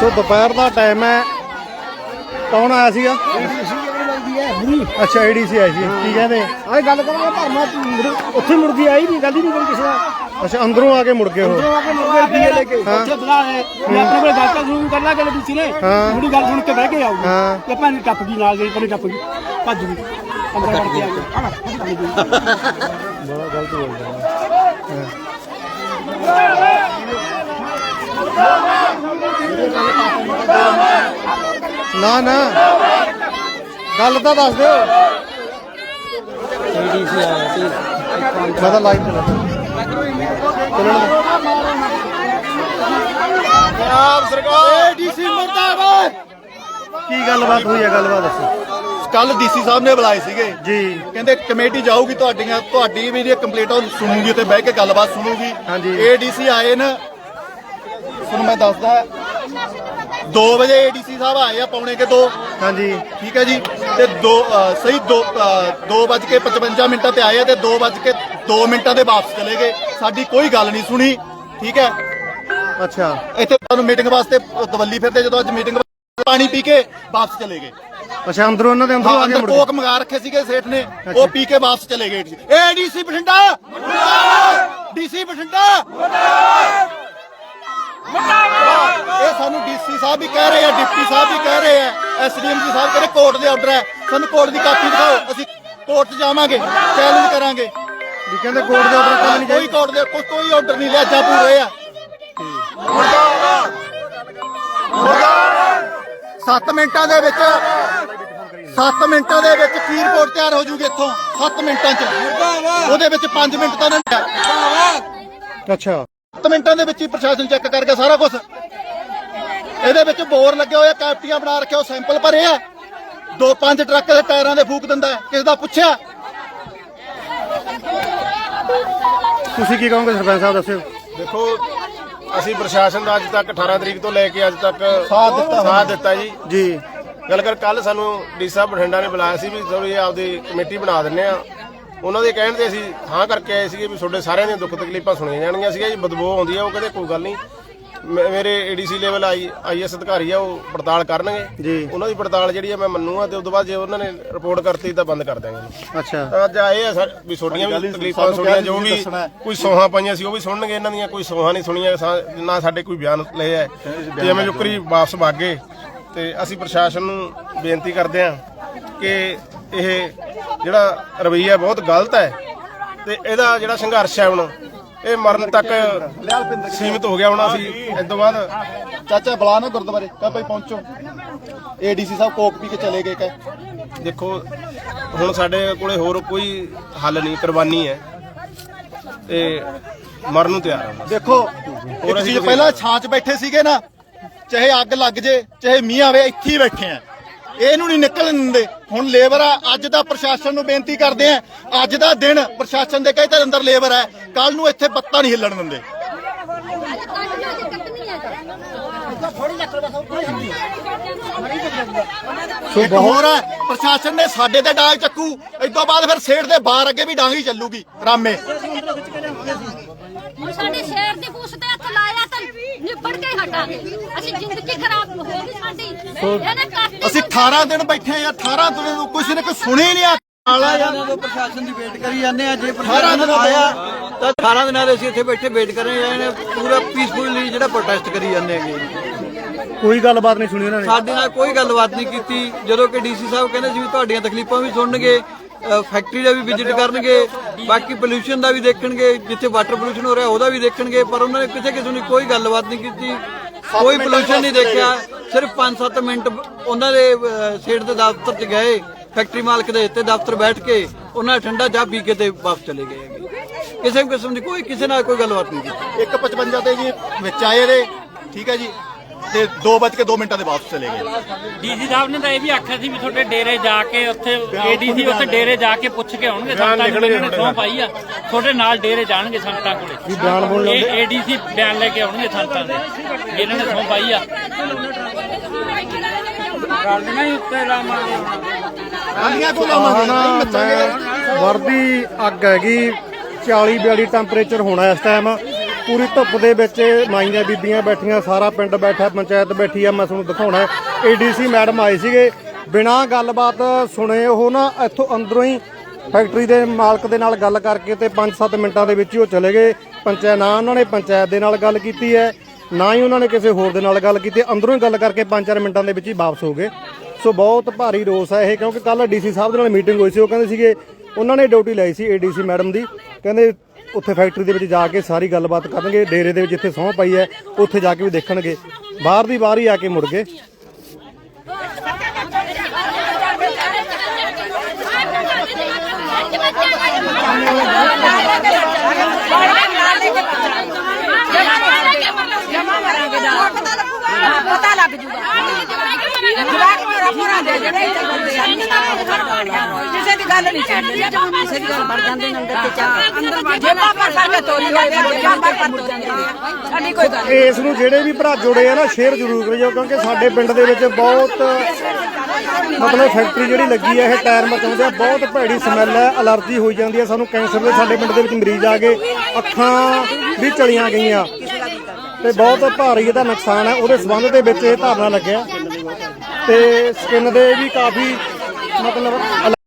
ਸੋ ਦੁਪਹਿਰ ਦਾ ਟਾਈਮ ਹੈ। ਕੌਣ ਆਇਆ ਸੀਗਾ? ਅੱਛਾ ਏਡੀਸੀ ਆਈ ਸੀ। ਕੀ ਕਹਿੰਦੇ? ਆਏ ਗੱਲ ਕਰਾਂਗੇ ਭਰਮਾ ਮੁੜ- ਉੱਥੇ ਮੁਰਗੀ ਆਈ ਨਹੀਂ ਗੱਲ ਹੀ ਨਹੀਂ ਕਰੀ ਕਿਸੇ ਨਾਲ। ਅੱਛਾ ਅੰਦਰੋਂ ਆ ਕੇ ਮੁੜ ਗਏ ਉਹ। ਆ ਕੇ ਲੈ ਕੇ। ਉੱਥੇ ਬੁਲਾ ਹੈ। ਵੀ ਆਪਣੇ ਕੋਲ ਗੱਲ ਤਾਂ ਜ਼ਰੂਰ ਕਰ ਲਾ ਗੱਲ ਦੂਸਰੀ ਨੇ ਹਾਂ। ਥੋੜੀ ਗੱਲ ਸੁਣ ਕੇ ਬਹਿ ਕੇ ਆਊਗੀ। ਹਾਂ। ਤੇ ਟੱਪ ਗਈ ਨਾਲ ਗਈ ਪਰੇ ਟੱਪ ਗਈ। ਭੱਜ ਗਈ। ਅੰਦਰ ਵੜ ਕੇ ਆ ਗਈ। ਆਹ ਭੱਜ ਗਈ ਬੜਾ ਗਲਤ ਬੋਲਦਾ ਨਾ ਨਾ। ਗੱਲ ਤਾਂ ਦੱਸ ਦਿਓ। ਏਡੀਸੀ ਆਇਆ ਸੀ ਮੈਂ ਤਾਂ ਲਾਈਵ ਚੱਲਦਾ। ਪੰਜਾਬ ਸਰਕਾਰ। ਏਡੀਸੀ ਮੁਰਦਾਬਾਦ। ਕੀ ਗੱਲਬਾਤ ਹੋਈ ਹੈ? ਗੱਲਬਾਤ ਦੱਸੋ। ਕੱਲ ਡੀਸੀ ਸਾਹਿਬ ਨੇ ਬੁਲਾਏ ਸੀਗੇ। ਜੀ। ਕਹਿੰਦੇ ਕਮੇਟੀ ਜਾਊਗੀ ਤੁਹਾਡੀਆਂ ਤੁਹਾਡੀ ਵੀ ਇਹ ਕੰਪਲੀਟ ਸੁਣੂਗੀ ਤੇ ਬਹਿ ਕੇ ਗੱਲਬਾਤ ਸੁਣੂਗੀ। ਹਾਂਜੀ। ਏਡੀਸੀ ਆਏ ਨਾ ਤੁਹਾਨੂੰ ਮੈਂ ਦੱਸਦਾ 2 ਵਜੇ ਏਡੀਸੀ ਸਾਹਿਬ ਆਏ ਆ ਪੌਣੇ ਕੇ 2 ਹਾਂਜੀ। ਠੀਕ ਹੈ ਜੀ? ਤੇ 2 ਸਹੀ 2 2:55 ਮਿੰਟਾਂ ਤੇ ਆਏ ਆ ਤੇ 2:02 ਮਿੰਟਾਂ ਦੇ ਵਾਪਸ ਚਲੇ ਗਏ। ਸਾਡੀ ਕੋਈ ਗੱਲ ਨਹੀਂ ਸੁਣੀ। ਠੀਕ ਹੈ? ਅੱਛਾ। ਇੱਥੇ ਤੁਹਾਨੂੰ ਮੀਟਿੰਗ ਵਾਸਤੇ ਦਵੱਲੀ ਫਿਰਦੇ ਜਦੋਂ ਅੱਜ ਮੀਟਿੰਗ ਪਾਣੀ ਪੀ ਕੇ ਵਾਪਸ ਚਲੇ ਗਏ। ਅੱਛਾ ਅੰਦਰੋਂ ਉਹਨਾਂ ਦੇ ਅੰਦਰੋਂ ਆ ਕੇ ਮੁੜ ਗਏ। ਕੋਕ ਮੰਗਾ ਰੱਖੇ ਸੀਗੇ ਸੇਠ ਨੇ। ਉਹ ਪੀ ਕੇ ਵਾਪਸ ਚਲੇ ਗਏ ਏਡੀਸੀ ਬਠਿੰਡਾ? ਡੀਸੀ ਬਠਿੰਡਾ? ਇਹ ਸਾਨੂੰ ਡੀਸੀ ਸਾਹਿਬ ਵੀ ਕਹਿ ਰਹੇ ਆ ਡਿਪਟੀ ਸਾਹਿਬ ਵੀ ਕਹਿ ਰਹੇ ਆ ਐਸਡੀਐਮ ਜੀ ਸਾਹਿਬ ਕਹਿੰਦੇ ਕੋਰਟ ਦੇ ਆਰਡਰ ਹੈ। ਸਾਨੂੰ ਕੋਰਟ ਦੀ ਕਾਪੀ ਦਿਖਾਓ ਅਸੀਂ ਕੋਰਟ 'ਚ ਜਾਵਾਂਗੇ ਚੈਲੰਜ ਕਰਾਂਗੇ। ਵੀ ਕਹਿੰਦੇ ਕੋਰਟ ਦੇ ਆਰਡਰ ਕੋਲ ਨਹੀਂ ਕੋਈ ਕੋਰਟ ਦੇ ਕੋਈ ਕੋਈ ਆਰਡਰ ਨਹੀਂ ਲਿਆ ਜਾ ਪੂਰੇ ਆ। 7 ਮਿੰਟਾਂ ਦੇ ਵਿੱਚ 7 ਮਿੰਟਾਂ ਦੇ ਵਿੱਚ ਕੀ ਰਿਪੋਰਟ ਤਿਆਰ ਹੋ ਜੂਗੀ ਇੱਥੋਂ 7 ਮਿੰਟਾਂ 'ਚ। ਉਹਦੇ ਵਿੱਚ 5 ਮਿੰਟ ਤਾਂ ਉਹਨਾਂ ਨੇ ਅੱਛਾ। 7 ਮਿੰਟਾਂ ਦੇ ਵਿੱਚ ਹੀ ਪ੍ਰਸ਼ਾਸਨ ਚੈੱਕ ਕਰਕੇ ਸਾਰਾ ਕੁਝ ਇਹਦੇ ਵਿੱਚ ਬੋਰ ਲੱਗੇ ਹੋਏ ਆ ਕੈਪਟੀਆਂ ਬਣਾ ਰੱਖੇ ਉਹ ਸੈਂਪਲ ਭਰੇ ਆ। ਦੋ ਪੰਜ ਟਰੱਕ ਦੇ ਟਾਇਰਾਂ ਦੇ ਫੂਕ ਦਿੰਦਾ। ਕਿਸ ਦਾ ਪੁੱਛਿਆ? ਤੁਸੀਂ ਕੀ ਕਹੋਗੇ ਸਰਪੰਚ ਸਾਹਿਬ ਦੱਸਿਓ। ਦੇਖੋ ਅਸੀਂ ਪ੍ਰਸ਼ਾਸਨ ਦਾ ਅੱਜ ਤੱਕ 18 ਤਰੀਕ ਤੋਂ ਲੈ ਕੇ ਅੱਜ ਤੱਕ ਸਾਥ ਦਿੱਤਾ। ਸਾਥ ਦਿੱਤਾ ਜੀ। ਜੀ। ਗੱਲ ਕਰ ਕੱਲ ਸਾਨੂੰ ਡੀ ਸਾਹਿਬ ਬਠਿੰਡਾ ਨੇ ਬੁਲਾਇਆ ਸੀ ਵੀ ਥੋੜੀ ਆਪਦੀ ਕਮੇਟੀ ਬਣਾ ਦਿੰਨੇ ਆ ਉਹਨਾਂ ਦੇ ਕਹਿਣ ਤੇ ਅਸੀਂ ਹਾਂ ਕਰਕੇ ਆਏ ਸੀਗੇ ਵੀ ਤੁਹਾਡੇ ਸਾਰਿਆਂ ਦੀਆਂ ਦੁੱਖ ਤਕਲੀਫਾਂ ਸੁਣੀਆਂ ਜਾਣਗੀਆਂ ਸੀਗਾ ਜੀ ਬਦਬੂ ਆਉਂਦੀ ਆ ਉਹ ਕਹਿੰਦੇ ਕੋਈ ਗੱਲ ਨਹੀਂ। ਮੇਰੇ ਏਡੀਸੀ ਲੈਵਲ ਆਈ ਆਈਐਸ ਅਧਿਕਾਰੀ ਆ ਉਹ ਪੜਤਾਲ ਕਰਨਗੇ। ਜੀ। ਉਹਨਾਂ ਦੀ ਪੜਤਾਲ ਜਿਹੜੀ ਆ ਮੈਂ ਮੰਨੂਗਾ ਤੇ ਉਸ ਤੋਂ ਬਾਅਦ ਜੇ ਉਹਨਾਂ ਨੇ ਰਿਪੋਰਟ ਕਰਤੀ ਤਾਂ ਬੰਦ ਕਰ ਇਹਨੂੰ। ਅੱਛਾ। ਅੱਜ ਆਏ ਆ ਵੀ ਛੋਟੀਆਂ ਵੀ ਤਕਲੀਫਾਂ ਸੁਣੀਆਂ ਜੋ ਵੀ ਕੋਈ ਸੋਹਾਂ ਪਾਈਆਂ ਸੀ ਉਹ ਵੀ ਸੁਣਨਗੇ ਇਹਨਾਂ ਦੀਆਂ ਕੋਈ ਸੋਹਾਂ ਨਹੀਂ ਸੁਣੀਆਂ ਨਾ ਸਾਡੇ ਕੋਈ ਬਿਆਨ ਲਏ ਐ ਤੇ ਐਵੇਂ ਜੁਕਰੀ ਵਾਪਸ ਭਾਗੇ ਤੇ ਅਸੀਂ ਪ੍ਰਸ਼ਾਸਨ ਨੂੰ ਬੇਨਤੀ ਕਰਦੇ ਹਾਂ ਕਿ ਇਹ ਜਿਹੜਾ ਰਵੱਈਆ ਬਹੁਤ ਗਲਤ ਹੈ ਤੇ ਇਹਦਾ ਜਿਹੜਾ ਸੰਘਰਸ਼ ਹੈ ਹੁਣ ਇਹ ਮਰਨ ਤੱਕ ਸੀਮਿਤ ਹੋ ਗਿਆ ਹੁਣ ਅਸੀਂ ਇਸ ਤੋਂ ਬਾਅਦ। ਚਾਚਾ ਬੁਲਾ ਨਾ ਗੁਰਦੁਆਰੇ ਕਹ ਭਾਈ ਪਹੁੰਚੋ। ਏਡੀਸੀ ਸਾਹਿਬ ਕੋਕ ਪੀ ਕੇ ਚਲੇ ਗਏ ਕਹ। ਦੇਖੋ ਹੁਣ ਸਾਡੇ ਕੋਲੇ ਹੋਰ ਕੋਈ ਹੱਲ ਨਹੀਂ ਕੁਰਬਾਨੀ ਹੈ ਤੇ ਮਰਨ ਨੂੰ ਤਿਆਰ ਹਾਂ ਦੇਖੋ ਇੱਕ ਚੀਜ਼ ਪਹਿਲਾਂ ਛਾਂ 'ਚ ਬੈਠੇ ਸੀਗੇ ਨਾ ਚਾਹੇ ਅੱਗ ਲੱਗ ਜੇ ਚਾਹੇ ਮੀਂਹ ਆਵੇ ਇੱਥੇ ਹੀ ਬੈਠੇ ਆ। ਇਹਨੂੰ ਨਹੀਂ ਨਿਕਲਣ ਦਿੰਦੇ। ਹੁਣ ਲੇਬਰ ਆ ਅੱਜ ਦਾ ਪ੍ਰਸ਼ਾਸਨ ਨੂੰ ਬੇਨਤੀ ਕਰਦੇ ਆ ਅੱਜ ਦਾ ਦਿਨ ਪ੍ਰਸ਼ਾਸਨ ਦੇ ਕਹੇ ਤੇ ਅੰਦਰ ਲੇਬਰ ਹੈ ਕੱਲ ਨੂੰ ਇੱਥੇ ਬੱਤਾ ਨਹੀਂ ਹਿੱਲਣ ਦਿੰਦੇ। ਹੋਰ ਹੈ ਪ੍ਰਸ਼ਾਸਨ ਨੇ ਸਾਡੇ ਤੇ ਡਾਂਗ ਚੱਕੂ ਇਸ ਤੋਂ ਬਾਅਦ ਫਿਰ ਸੇਠ ਦੇ ਬਾਹਰ ਅੱਗੇ ਵੀ ਡਾਂਗ ਹੀ ਚੱਲੂਗੀ ਰਾਮੇ। ਸਾਡੇ ਸ਼ਹਿਰ ਦੇ ਕੁਛ ਤੇ ਹੱਥ ਲਾਇਆ ਤਾਂ ਅਸੀਂ ਜ਼ਿੰਦਗੀ ਖਰਾਬ ਹੋ ਗਈ ਸਾਡੀ। ਇਹਨੇ ਕੱਟ ਅਸੀਂ 18 ਦਿਨ ਬੈਠੇ ਆ 18 ਦਿਨ ਨੂੰ ਕਿਸੇ ਨੇ ਕੋਈ ਸੁਣੀ ਨਹੀਂ ਆ। ਆਲਾ ਜਦੋਂ ਪ੍ਰਸ਼ਾਸਨ ਦੀ ਵੇਟ ਕਰੀ ਜਾਂਦੇ ਆ। ਜੇ ਅਠਾਰਾਂ ਪ੍ਰਸ਼ਾਸਨ ਦਿਨਾਂ ਆਇਆ ਤਾਂ 18 ਦਿਨਾਂ ਦੇ ਅਸੀਂ ਇੱਥੇ ਬੈਠੇ ਵੇਟ ਕਰ ਰਹੇ ਹਾਂ। ਪੂਰਾ ਪੀਸਫੁਲੀ ਜਿਹੜਾ ਪ੍ਰੋਟੈਸਟ ਕਰੀ ਜਾਂਦੇ ਹੈਗੇ। ਕੋਈ ਗੱਲਬਾਤ ਨਹੀਂ ਸੁਣੀ ਉਹਨਾਂ ਨੇ। ਸਾਡੇ ਨਾਲ ਕੋਈ ਗੱਲਬਾਤ ਨਹੀਂ ਕੀਤੀ। ਜਦੋਂ ਕਿ ਡੀਸੀ ਸਾਹਿਬ ਕਹਿੰਦੇ ਸੀ ਵੀ ਤੁਹਾਡੀਆਂ ਤਕਲੀਫਾਂ ਵੀ ਸੁਣਨਗੇ ਫੈਕਟਰੀ ਦਾ ਵੀ ਵਿਜ਼ਿਟ ਕਰਨਗੇ ਬਾਕੀ ਪੋਲੂਸ਼ਨ ਦਾ ਵੀ ਦੇਖਣਗੇ ਜਿੱਥੇ ਵਾਟਰ ਪੋਲੂਸ਼ਨ ਹੋ ਰਿਹਾ ਉਹਦਾ ਵੀ ਦੇਖਣਗੇ ਪਰ ਉਹਨਾਂ ਨੇ ਕਿਸੇ ਕਿਸੇ ਨੂੰ ਕੋਈ ਗੱਲਬਾਤ ਨਹੀਂ ਕੀਤੀ। ਕੋਈ ਪੋਲੂਸ਼ਨ ਨਹੀਂ ਦੇਖਿਆ ਸਿਰਫ 5-7 ਮਿੰਟ ਉਹਨਾਂ ਦੇ ਸੇਠ ਦੇ ਦਫ਼ਤਰ 'ਚ ਗਏ ਫੈਕਟਰੀ ਮਾਲਕ ਦੇ ਇੱਥੇ ਦਫ਼ਤਰ ਬੈਠ ਕੇ ਉਹਨਾਂ ਠੰਡਾ ਚਾਹ ਪੀ ਕੇ ਤੇ ਵਾਪਸ ਚਲੇ ਗਏ। ਕਿਸੇ ਕਿਸਮ ਦੀ ਕੋਈ ਕਿਸੇ ਨਾਲ ਕੋਈ ਗੱਲਬਾਤ ਨਹੀਂ ਕੀਤੀ। 155 ਤੇ ਜੀ ਵਿੱਚ ਆਏ ਦੇ ਠੀਕ ਹੈ ਜੀ। ਤੇ 2:02 ਮਿੰਟਾਂ ਦੇ ਵਾਪਸ ਚਲੇ ਗਏ। ਡੀਸੀ ਸਾਹਿਬ ਨੇ ਤਾਂ ਇਹ ਵੀ ਆਖਿਆ ਸੀ ਵੀ ਤੁਹਾਡੇ ਡੇਰੇ ਜਾ ਕੇ ਉੱਥੇ ਏਡੀਸੀ ਉੱਥੇ ਡੇਰੇ ਜਾ ਕੇ ਪੁੱਛ ਕੇ ਆਉਣਗੇ ਸੰਤਾਂ ਨੂੰ ਇਹਨਾਂ ਨੇ ਸਹੁੰ ਪਾਈ ਆ। ਤੁਹਾਡੇ ਨਾਲ ਡੇਰੇ ਜਾਣਗੇ ਸੰਤਾਂ ਕੋਲੇ। ਵੀ ਬਿਆਨ ਬੋਲ ਇਹ ਏਡੀਸੀ ਬਿਆਨ ਲੈ ਕੇ ਆਉਣਗੇ ਸੰਤਾਂ ਦੇ ਇਹਨਾਂ ਨੇ ਸਹੁੰ ਪਾਈ ਆ। ਨਹੀਂ ਉੱਤੇ ਲਾਵਾਂਗੇ। ਆਲੀਆਂ ਕੋਲ ਵਰਦੀ ਅੱਗ ਹੈਗੀ 40 42 ਟੈਂਪਰੇਚਰ ਹੋਣਾ ਇਸ ਟਾਈਮ ਪੂਰੀ ਧੁੱਪ ਦੇ ਵਿੱਚ ਮਾਈਆਂ ਬੀਬੀਆਂ ਬੈਠੀਆਂ, ਸਾਰਾ ਪਿੰਡ ਬੈਠਾ, ਪੰਚਾਇਤ ਬੈਠੀ ਆ, ਮੈਂ ਤੁਹਾਨੂੰ ਦਿਖਾਉਣਾ ਏਡੀਸੀ ਮੈਡਮ ਆਏ ਸੀਗੇ। ਬਿਨਾਂ ਗੱਲਬਾਤ ਸੁਣੇ ਉਹ ਨਾ ਇੱਥੋਂ ਅੰਦਰੋਂ ਹੀ ਫੈਕਟਰੀ ਦੇ ਮਾਲਕ ਦੇ ਨਾਲ ਗੱਲ ਕਰਕੇ ਤੇ 5-7 ਮਿੰਟਾਂ ਦੇ ਵਿੱਚ ਹੀ ਉਹ ਚਲੇ ਗਏ। ਪੰਚਾਇਤ ਨਾ ਉਹਨਾਂ ਨੇ ਪੰਚਾਇਤ ਦੇ ਨਾਲ ਗੱਲ ਕੀਤੀ ਹੈ, ਨਾ ਹੀ ਉਹਨਾਂ ਨੇ ਕਿਸੇ ਹੋਰ ਦੇ ਨਾਲ ਗੱਲ ਕੀਤੀ। ਅੰਦਰੋਂ ਹੀ ਗੱਲ ਕਰਕੇ 5-4 ਮਿੰਟਾਂ ਦੇ ਵਿੱਚ ਹੀ ਵਾਪਸ ਹੋ ਗਏ। ਸੋ ਬਹੁਤ ਭਾਰੀ ਰੋਸ ਹੈ ਇਹ, ਕਿਉਂਕਿ ਕੱਲ ਡੀਸੀ ਸਾਹਿਬ ਦੇ ਨਾਲ ਮੀਟਿੰਗ ਹੋਈ ਸੀ, ਉਹ ਕਹਿੰਦੇ ਸੀਗੇ, ਉਹਨਾਂ ਨੇ ਡਿਊਟੀ ਲਈ ਸੀ ਏਡੀਸੀ ਮੈਡਮ ਦੀ। ਕਹਿੰਦੇ ਉੱਥੇ ਫੈਕਟਰੀ ਦੇ ਵਿੱਚ ਜਾ ਕੇ ਸਾਰੀ ਗੱਲਬਾਤ ਕਰਨਗੇ ਡੇਰੇ ਦੇ ਵਿੱਚ ਜਿੱਥੇ ਸਹੁੰ ਪਈ ਹੈ ਉੱਥੇ ਜਾ ਕੇ ਵੀ ਦੇਖਣਗੇ ਬਾਹਰ ਦੀ ਬਾਹਰ ਹੀ ਆ ਕੇ ਮੁੜ ਗਏ ਪਤਾ ਲੱਗ ਜੂਗਾ ਮੇਰਾ ਪੂਰਾ ਦੇ ਜਿਹੜੇ ਇੱਥੇ ਬੰਦੇ ਆ। ਕਿਸੇ ਦੀ ਗੱਲ ਨਹੀਂ ਚੱਲਦੀ ਕਿਸੇ ਦੀ ਗੱਲ ਵੜ ਜਾਂਦੇ ਨੇ ਅੰਦਰ ਤੇ ਚਾਹ ਅੰਦਰ ਜੇ ਪਾਪਾ ਕਰਕੇ ਤੋਰੀ ਹੋਏ ਜੇ ਪਾਪਾ ਮੁੜ ਜਾਂਦੇ। ਨੇ ਸਾਡੀ ਕੋਈ ਗੱਲ ਇਸ ਨੂੰ ਜਿਹੜੇ ਵੀ ਭਰਾ ਜੁੜੇ ਆ ਨਾ ਸ਼ੇਅਰ ਜ਼ਰੂਰ ਕਰਿਓ ਕਿਉਂਕਿ ਸਾਡੇ ਪਿੰਡ ਦੇ ਵਿੱਚ ਬਹੁਤ ਮਤਲਬ ਫੈਕਟਰੀ ਜਿਹੜੀ ਲੱਗੀ ਹੈ ਇਹ ਟਾਇਰ ਮਚਾਉਂਦੇ ਆ ਬਹੁਤ ਭੈੜੀ ਸਮੈਲ ਹੈ ਅਲਰਜੀ ਹੋਈ ਜਾਂਦੀ ਹੈ ਸਾਨੂੰ ਕੈਂਸਰ ਦੇ ਸਾਡੇ ਪਿੰਡ ਦੇ ਵਿੱਚ ਮਰੀਜ਼ ਆ ਗਏ ਅੱਖਾਂ ਵੀ ਚਲੀਆਂ ਗਈਆਂ। ਤੇ ਬਹੁਤ ਭਾਰੀ ਇਹਦਾ ਨੁਕਸਾਨ ਹੈ ਉਹਦੇ ਸਬੰਧ ਦੇ ਵਿੱਚ ਇਹ ਧਰਨਾ ਲੱਗਿਆ। ਤੇ ਸਕਿਨ ਦੇ ਵੀ ਕਾਫੀ ਮਤਲਬ